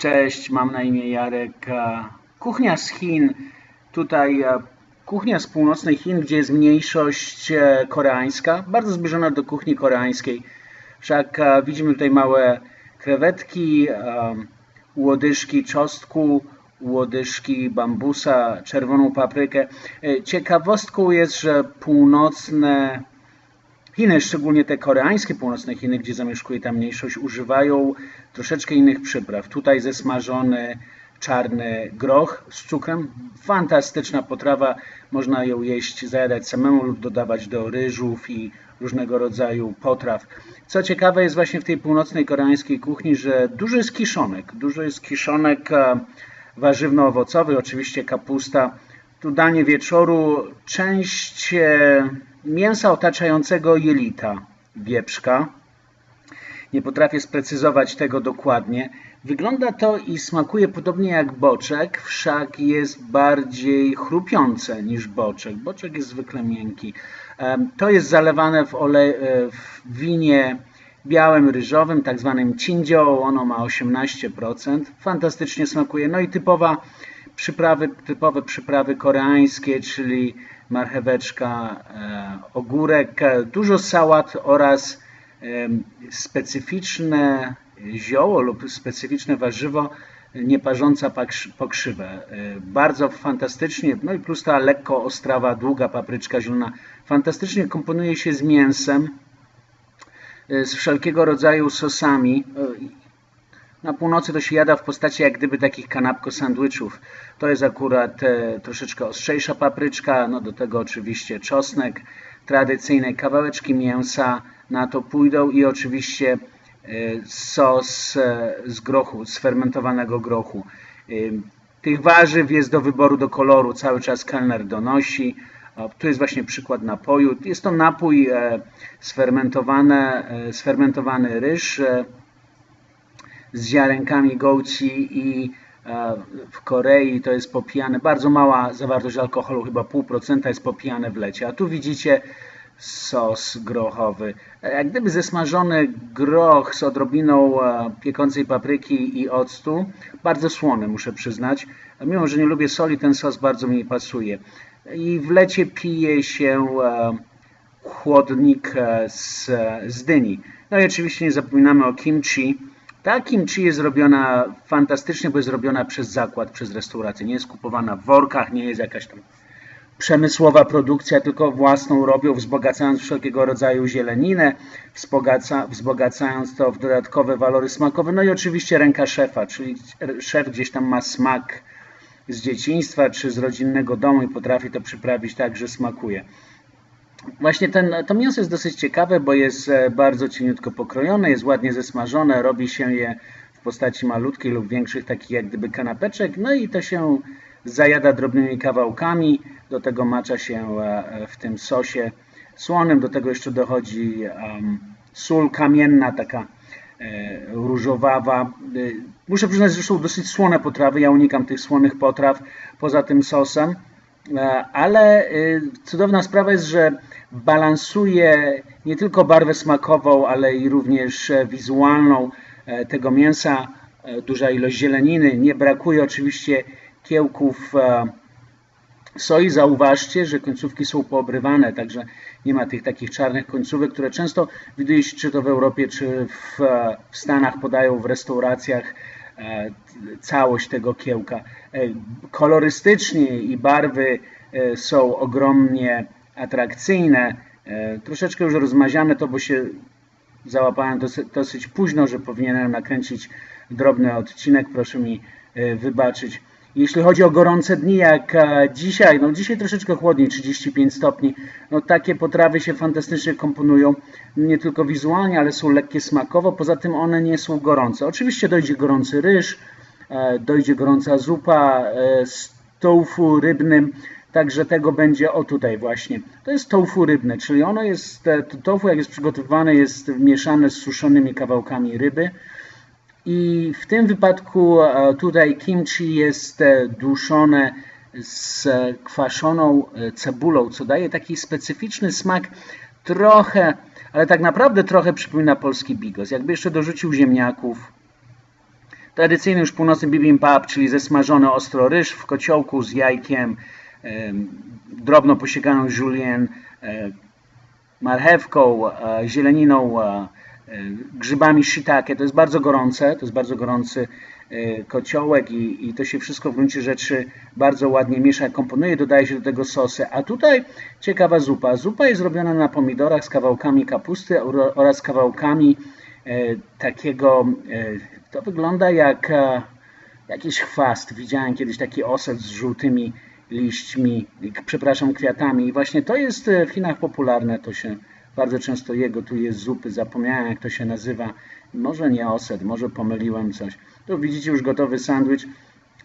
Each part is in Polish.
Cześć, mam na imię Jarek. E, Kuchnia z Chin. Tutaj e, kuchnia z północnej Chin, gdzie jest mniejszość e, koreańska, bardzo zbliżona do kuchni koreańskiej. Wszak widzimy tutaj małe krewetki, łodyżki czosnku, łodyżki bambusa, czerwoną paprykę. Ciekawostką jest, że północne Chiny, szczególnie te koreańskie północne Chiny, gdzie zamieszkuje ta mniejszość, używają troszeczkę innych przypraw. Tutaj zesmażony czarny groch z cukrem. Fantastyczna potrawa. Można ją jeść, zajadać samemu lub dodawać do ryżów i różnego rodzaju potraw. Co ciekawe jest właśnie w tej północnej koreańskiej kuchni, że dużo jest kiszonek. Dużo jest kiszonek e, warzywno-owocowych, oczywiście kapusta. Tu danie wieczoru, część e, mięsa otaczającego jelita wieprzka. Nie potrafię sprecyzować tego dokładnie. Wygląda to i smakuje podobnie jak boczek, wszak jest bardziej chrupiące niż boczek. Boczek jest zwykle miękki. To jest zalewane w, ole, e, w winie białym, ryżowym, tak zwanym cindzią. Ono ma 18%. Fantastycznie smakuje. No i typowa przyprawy, typowe przyprawy koreańskie, czyli marcheweczka, e, ogórek, e, dużo sałat oraz em, specyficzne zioło lub specyficzne warzywo nieparząca pokrzywę. E, Bardzo fantastycznie, no i plus ta lekko ostrawa, długa papryczka zielona, fantastycznie komponuje się z mięsem, e, z wszelkiego rodzaju sosami. Na północy to się jada w postaci jak gdyby takich kanapko sandwichów. To jest akurat e, troszeczkę ostrzejsza papryczka, no do tego oczywiście czosnek, tradycyjne kawałeczki mięsa na to pójdą i oczywiście e, sos e, z grochu, z fermentowanego grochu. E, Tych warzyw jest do wyboru, do koloru, cały czas kelner donosi. Tu jest właśnie przykład napoju. Jest to napój e, sfermentowane, e, sfermentowany ryż, z ziarenkami gołci i e, w Korei to jest popijane, bardzo mała zawartość alkoholu, chyba pół procenta jest popijane w lecie. A tu widzicie sos grochowy. Jak gdyby zesmażony groch z odrobiną e, piekącej papryki i octu. Bardzo słony, muszę przyznać. Mimo, że nie lubię soli, ten sos bardzo mi pasuje. I w lecie pije się e, chłodnik z, z dyni. No i oczywiście nie zapominamy o kimchi. Ta kimchi jest zrobiona fantastycznie, bo jest zrobiona przez zakład, przez restaurację. Nie jest kupowana w workach, nie jest jakaś tam przemysłowa produkcja, tylko własną robią, wzbogacając wszelkiego rodzaju zieleninę, wzbogaca, wzbogacając to w dodatkowe walory smakowe. No i oczywiście ręka szefa, czyli szef gdzieś tam ma smak z dzieciństwa czy z rodzinnego domu i potrafi to przyprawić tak, że smakuje. Właśnie ten, to mięso jest dosyć ciekawe, bo jest e, bardzo cieniutko pokrojone, jest ładnie zesmażone, robi się je w postaci malutkiej lub większych, takich jak gdyby kanapeczek, no i to się zajada drobnymi kawałkami, do tego macza się e, w tym sosie słonym, do tego jeszcze dochodzi em, sól kamienna, taka e, różowawa. Muszę przyznać, że są dosyć słone potrawy, ja unikam tych słonych potraw poza tym sosem. E, Ale y, cudowna sprawa jest, że balansuje nie tylko barwę smakową, ale i również e, wizualną e, tego mięsa. Duża ilość zieleniny. Nie brakuje oczywiście kiełków soi. Zauważcie, że końcówki są poobrywane, także nie ma tych takich czarnych końcówek, które często widuje się, czy to w Europie, czy w, Stanach podają w restauracjach całość tego kiełka. E, Kolorystycznie i barwy e, są ogromnie atrakcyjne. E, Troszeczkę już rozmaziane to, bo się załapałem dosyć, późno, że powinienem nakręcić drobny odcinek, proszę mi e, wybaczyć. Jeśli chodzi o gorące dni jak e, dzisiaj, no dzisiaj troszeczkę chłodniej, 35 stopni, no takie potrawy się fantastycznie komponują, nie tylko wizualnie, ale są lekkie smakowo, poza tym one nie są gorące. Oczywiście dojdzie gorący ryż, e, dojdzie gorąca zupa e, z tofu rybnym, także tego będzie o tutaj właśnie. To jest tofu rybne, czyli ono jest, to tofu jak jest przygotowywane jest mieszane z suszonymi kawałkami ryby. I w tym wypadku e, tutaj kimchi jest e, duszone z kwaszoną e, cebulą, co daje taki specyficzny smak, trochę, ale tak naprawdę trochę przypomina polski bigos. Jakby jeszcze dorzucił ziemniaków, tradycyjny już północny bibimbap, czyli zesmażony ostro ryż w kociołku z jajkiem, em, drobno posiekaną julienne, marchewką, zieleniną, grzybami shiitake. To jest bardzo gorące, to jest bardzo gorący e, kociołek i, i to się wszystko w gruncie rzeczy bardzo ładnie miesza, komponuje, dodaje się do tego sosy. A tutaj ciekawa zupa. Zupa jest robiona na pomidorach z kawałkami kapusty oraz kawałkami e, takiego, e, to wygląda jak e, jakiś chwast. Widziałem kiedyś taki oset z żółtymi liśćmi, przepraszam, kwiatami. I właśnie to jest e, w Chinach popularne, to się bardzo często je gotuje z zupy. Zapomniałem jak to się nazywa. Może nie oset, może pomyliłem coś. Tu widzicie już gotowy sandwich.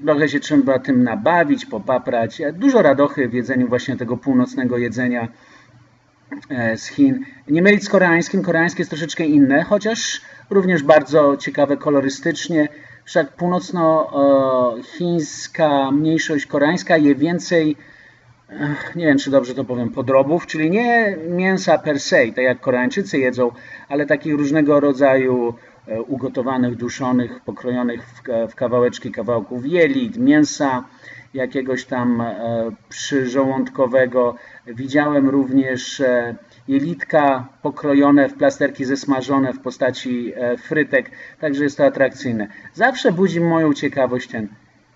Trochę się trzeba tym nabawić, popaprać. E, Dużo radochy w jedzeniu właśnie tego północnego jedzenia e, z Chin. Nie mylić z koreańskim. Koreańskie jest troszeczkę inne, chociaż również bardzo ciekawe kolorystycznie. Wszak północno-chińska mniejszość koreańska je więcej, nie wiem czy dobrze to powiem, podrobów, czyli nie mięsa per se, tak jak Koreańczycy jedzą, ale takich różnego rodzaju e, ugotowanych, duszonych, pokrojonych w, ka- w kawałeczki kawałków jelit, mięsa jakiegoś tam e, przyżołądkowego. Widziałem również e, jelitka pokrojone w plasterki zesmażone w postaci frytek, także jest to atrakcyjne. Zawsze budzi moją ciekawość ten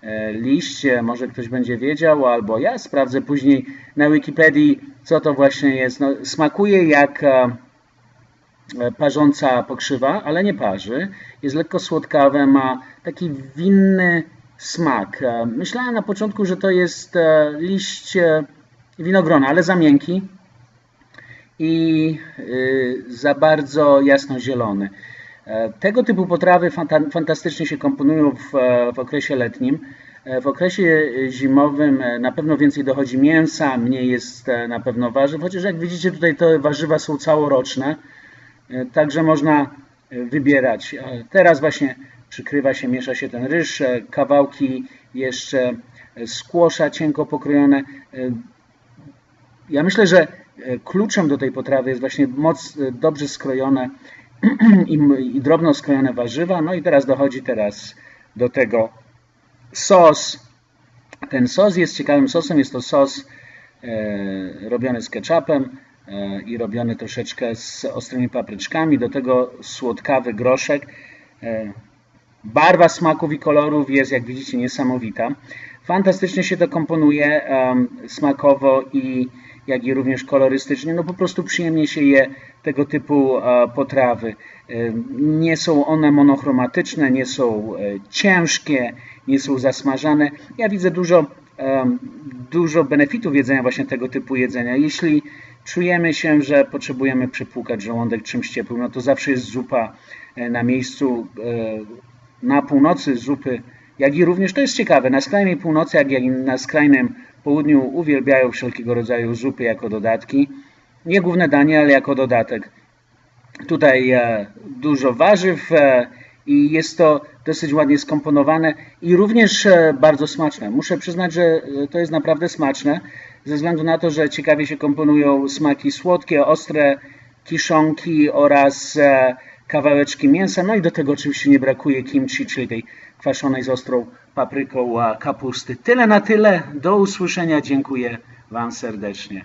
e, liść, e, może ktoś będzie wiedział, albo ja sprawdzę później na Wikipedii, co to właśnie jest. No, smakuje jak e, e, parząca pokrzywa, ale nie parzy. Jest lekko słodkawe, ma taki winny smak. Myślałem na początku, że to jest liść winogrona, ale za miękki i y, za bardzo jasnozielony. E, Tego typu potrawy fanta- fantastycznie się komponują w, e, w okresie letnim. E, W okresie e, zimowym e, na pewno więcej dochodzi mięsa, mniej jest e, na pewno warzyw, chociaż jak widzicie tutaj te warzywa są całoroczne, e, także można e, wybierać. E, Teraz właśnie przykrywa się, miesza się ten ryż, e, kawałki jeszcze e, skłosza cienko pokrojone. E, ja myślę, że e, kluczem do tej potrawy jest właśnie moc e, dobrze skrojone i, i drobno skrojone warzywa. No i teraz dochodzi teraz do tego sos. Ten sos jest ciekawym sosem. Jest to sos e, robiony z ketchupem e, i robiony troszeczkę z ostrymi papryczkami. Do tego słodkawy groszek. E, Barwa smaków i kolorów jest, jak widzicie, niesamowita. Fantastycznie się to komponuje em, smakowo i jak i również kolorystycznie. No po prostu przyjemnie się je tego typu e, potrawy. Em, Nie są one monochromatyczne, nie są e, ciężkie, nie są zasmażane. Ja widzę dużo, dużo benefitów jedzenia właśnie tego typu jedzenia. Jeśli czujemy się, że potrzebujemy przypłukać żołądek czymś ciepłym, no to zawsze jest zupa e, na miejscu. e, na północy zupy, jak i również, to jest ciekawe, na skrajnej północy, jak i na skrajnym południu uwielbiają wszelkiego rodzaju zupy jako dodatki. Nie główne danie, ale jako dodatek. Tutaj e, dużo warzyw e, i jest to dosyć ładnie skomponowane i również e, bardzo smaczne. Muszę przyznać, że to jest naprawdę smaczne, ze względu na to, że ciekawie się komponują smaki słodkie, ostre, kiszonki oraz kawałeczki mięsa. No i do tego oczywiście nie brakuje kimchi, czyli tej kwaszonej z ostrą papryką kapusty. Tyle na tyle. Do usłyszenia. Dziękuję Wam serdecznie.